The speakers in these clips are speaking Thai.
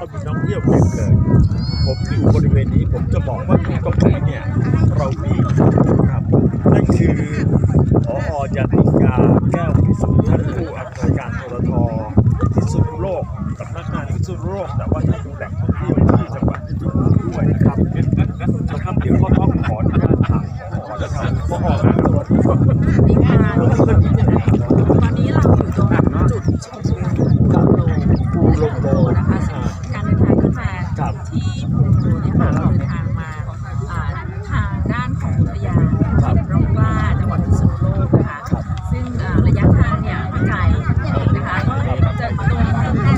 สายหมอกเนี่ยแล้วก็มีนักท่องเที่ยวเต็มเลยผมอยู่บริเวณนี้ผมจะบอกว่าตรงไหนเนี่ยเรามีครับนั่นคือพอยันติกาแก้วพิสุทธิ์ท่านผู้อำนวยการทรทพิสุทธิโลกสำนักงานพิสุทธิโลก แต่ว่าท่านดูแหล่งท่องเที่ยวที่จังหวัดพิจิตรด้วยนะครับนะครับเดี๋ยวก็ต้องขออนุญาตถามขอนะครับพอครับสวัสดีครับดีค่ะตรงนี้เป็นที่ไหนครับตอนนี้เราอยู่ตรงจุดชมวิวภูโลภูลมโลนะคะ อ่า การเดินทางขึ้นมา ครับ ที่ภูโลเนี่ยค่ะเราเดินทางมาอ่าทางด้านของอุทยานร่องกล้าจังหวัดพิษณุโลกนะคะ ซึ่งอ่าระยะทางเนี่ยไม่ไกลนะคะก็จะตรง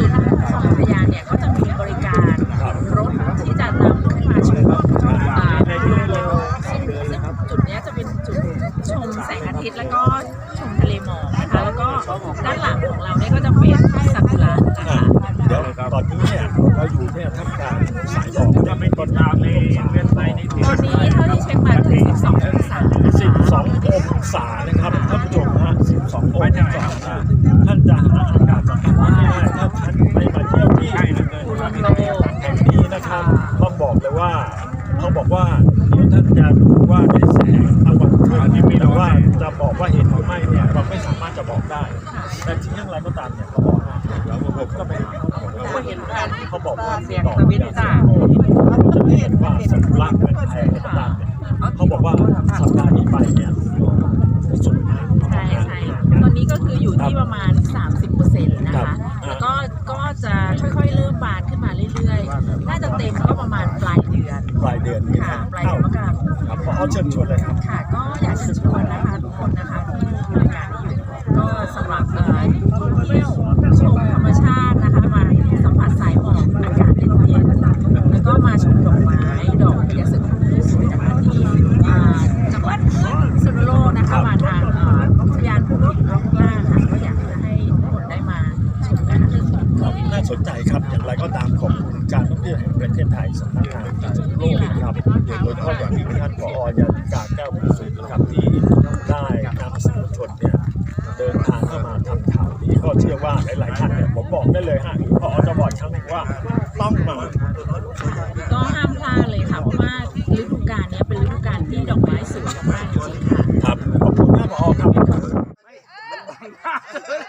จุดของอุทยานเนี่ยก็จะมีบริการครับรถที่จะนำขึ้นมาชมอ่าในภูที่โลเราซึ่งซึ่งจุดเนี้ยจะเป็นจุดชมแสงอาทิตย์แล้วก็ชมทะเลหมอกนะคะแล้วก็ด้านหลังของเราเนี่ยก็จะเป็นซากุระนะอะคะ เดี๋ยวตอนนี้เนี่ยเราอยู่เนี่ยท่ามกลางสายหมอกจะเป็นต้นน้ำในเว็บไซต์นี้ตอนนี้เท่าที่เช็คมาคือ12องศานะคะ 12องศานะครับ แต่ถึงอย่างไรก็ตามเนี่ยเขาบอกนะแล้วผมก็ไปหาดูว่าเห็นกันเขาบอกว่าต่อจากเราจะเห็นว่าสัญลักษณ์เป็นแพงต่างๆเนี่ยเขาบอกว่าสัปดาห์นี้ไปเนี่ยสุดมากใช่ใช่ตอนนี้ก็คืออยู่ที่ประมาณ 30%นะครัคะแล้วก็ก็จะค่อยๆเริ่มบานขึ้นมาเรื่อยๆ น่าจะเต็มก็ประมาณปลายเดือนปลายเดือนค่ะปลายเดือนมกราคมครับขอเชิญชวนเลยครับค่ะก็อยากเชิญชวนนะคะทุกคนนะคะที่ ดอกพญาเสือสวยนะคะที่จังหวัดพิษณุโลกนะคะมาทางอุทยานภูร่องกล้าค่ะก็อยากจะให้ทุกคนได้มาชมกันนะคะครับน่าสนใจครับ อย่างไรก็ตามขอบคุณการท่องเที่ยวแห่งประเทศไทยสำนักงานพิษณุโลกครับโดยเฉพาะอย่างยิ่งท่านผอยาธิการแก้วพิสุทธิ์นะครับที่ได้นำสื่อมวลชนเนี่ยเดินทางเข้ามาทำข่าวนี้ก็เชื่อว่าหลายๆท่านเนี่ยผมบอกได้เลยฮะพอจะบอกครั้งหนึ่งว่าต้องมา กับมันบังหน้าเลย